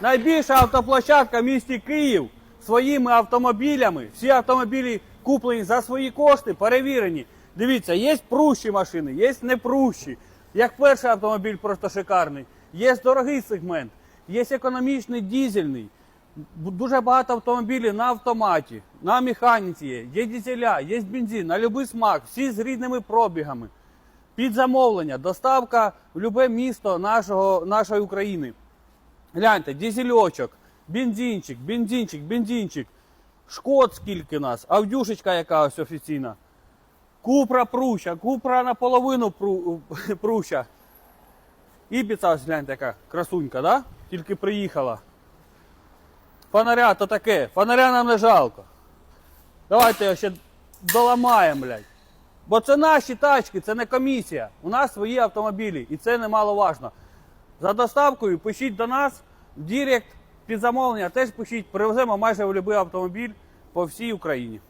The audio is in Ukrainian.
Найбільша автоплощадка в місті Київ своїми автомобілями. Всі автомобілі куплені за свої кошти, перевірені. Дивіться, є прущі машини, є непрущі. Як перший автомобіль просто шикарний. Є дорогий сегмент, є економічний дізельний. Дуже багато автомобілів на автоматі, на механіці є, є дизеля, є бензин, на будь-який смак, всі з рідними пробігами. Під замовлення, доставка в будь-яке місто нашого, нашої України. Гляньте, дизельочок, бензинчик, бензинчик, бензинчик. Шкод скільки нас, авдюшечка яка ось офіційна. Купра пруща, купра наполовину пру, пруща. Ібіца ось гляньте, яка красунька, да? Тільки приїхала. Фонаря то таке, фонаря нам не жалко. Давайте його ще доламаємо, блядь. Бо це наші тачки, це не комісія. У нас свої автомобілі, і це немаловажно. За доставкою пишіть до нас Дірект під замовлення, теж пишіть, привеземо майже в будь-який автомобіль по всій Україні.